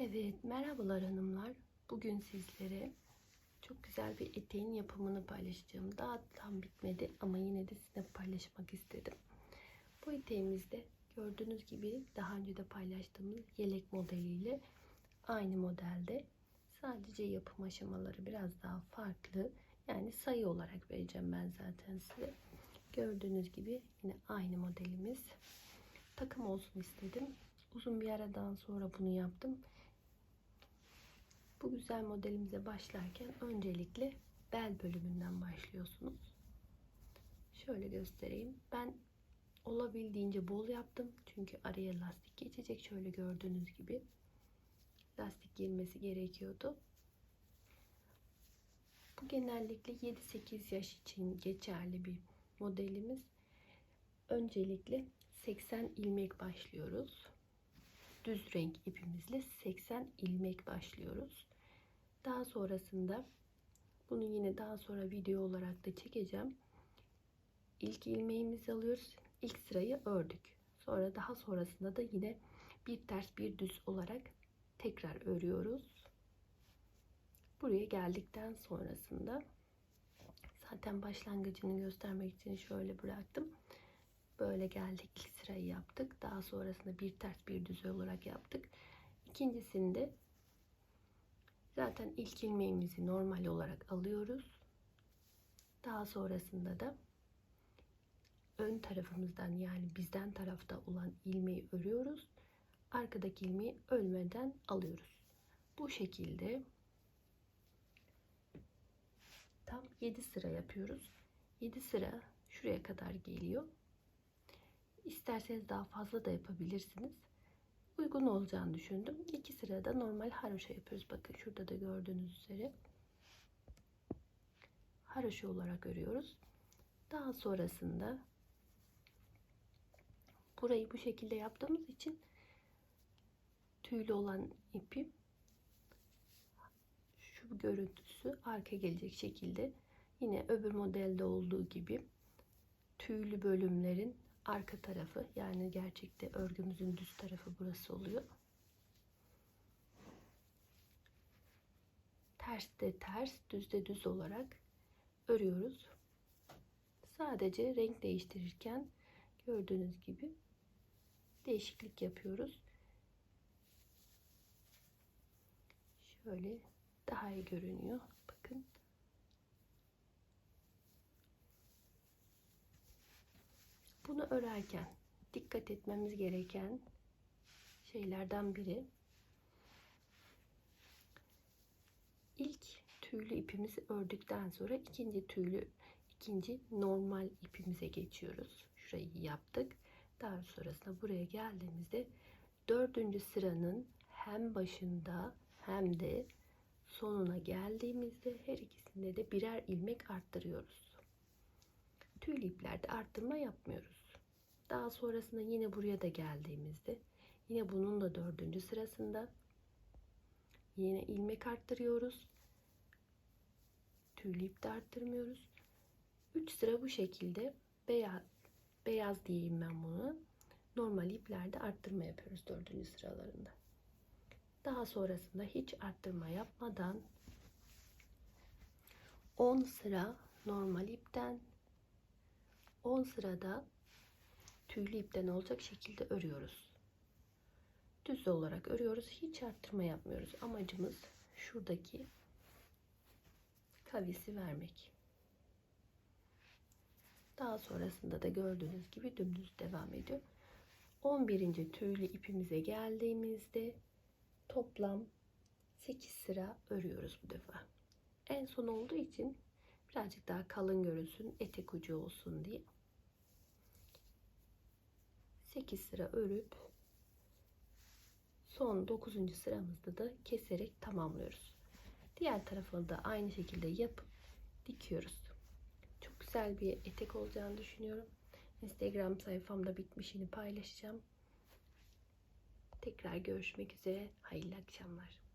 Evet, merhabalar hanımlar. Bugün sizlere çok güzel bir eteğin yapımını paylaşacağım. Daha tam bitmedi ama yine de sizinle paylaşmak istedim. Bu eteğimizde gördüğünüz gibi daha önce de paylaştığımız yelek modeliyle aynı modelde. Sadece yapım aşamaları biraz daha farklı. Yani sayı olarak vereceğim ben zaten size. Gördüğünüz gibi yine aynı modelimiz. Takım olsun istedim. Uzun bir aradan sonra bunu yaptım. Bu güzel modelimize başlarken öncelikle bel bölümünden başlıyorsunuz. Şöyle göstereyim. Ben olabildiğince bol yaptım. Çünkü araya lastik geçecek. Şöyle gördüğünüz gibi lastik girmesi gerekiyordu. Bu genellikle 7-8 yaş için geçerli bir modelimiz. Öncelikle 80 ilmek başlıyoruz. Düz renk ipimizle 80 ilmek başlıyoruz. Daha sonrasında bunu yine daha sonra video olarak da çekeceğim. İlk ilmeğimizi alıyoruz. İlk sırayı ördük. Sonra daha sonrasında da yine bir ters bir düz olarak tekrar örüyoruz. Buraya geldikten sonrasında zaten başlangıcını göstermek için şöyle bıraktım. Böyle geldik sırayı yaptık. Daha sonrasında bir ters bir düz olarak yaptık. İkincisinde zaten ilk ilmeğimizi normal olarak alıyoruz. Daha sonrasında da ön tarafımızdan yani bizden tarafta olan ilmeği örüyoruz. Arkadaki ilmeği ölmeden alıyoruz. Bu şekilde tam 7 sıra yapıyoruz. 7 sıra şuraya kadar geliyor. İsterseniz daha fazla da yapabilirsiniz. Uygun olacağını düşündüm. İki sırada normal haroşa yapıyoruz. Bakın şurada da gördüğünüz üzere. Haroşa olarak örüyoruz. Daha sonrasında burayı bu şekilde yaptığımız için tüylü olan ipi şu görüntüsü arka gelecek şekilde yine öbür modelde olduğu gibi tüylü bölümlerin arka tarafı yani gerçekte örgümüzün düz tarafı burası oluyor. Ters de ters, düz de düz olarak örüyoruz. Sadece renk değiştirirken gördüğünüz gibi değişiklik yapıyoruz. Şöyle daha iyi görünüyor. Bakın. Bunu örerken dikkat etmemiz gereken şeylerden biri ilk tüylü ipimizi ördükten sonra ikinci tüylü ikinci normal ipimize geçiyoruz. Şurayı yaptık. Daha sonrasında buraya geldiğimizde dördüncü sıranın hem başında hem de sonuna geldiğimizde her ikisinde de birer ilmek arttırıyoruz. Tüylü iplerde arttırma yapmıyoruz. Daha sonrasında yine buraya da geldiğimizde yine bunun da dördüncü sırasında yine ilmek arttırıyoruz. Tüylü ip de arttırmıyoruz. 3 sıra bu şekilde beyaz beyaz diyeyim ben bunu. Normal iplerde arttırma yapıyoruz dördüncü sıralarında. Daha sonrasında hiç arttırma yapmadan 10 sıra normal ipten 10 sırada tüylü ipten olacak şekilde örüyoruz. Düz olarak örüyoruz. Hiç arttırma yapmıyoruz. Amacımız şuradaki kavisi vermek. Daha sonrasında da gördüğünüz gibi dümdüz devam ediyor. 11. tüylü ipimize geldiğimizde toplam 8 sıra örüyoruz bu defa. En son olduğu için birazcık daha kalın görünsün, etek ucu olsun diye 8 sıra örüp son 9. sıramızda da keserek tamamlıyoruz. Diğer tarafını da aynı şekilde yapıp dikiyoruz. Çok güzel bir etek olacağını düşünüyorum. Instagram sayfamda bitmişini paylaşacağım. Tekrar görüşmek üzere. Hayırlı akşamlar.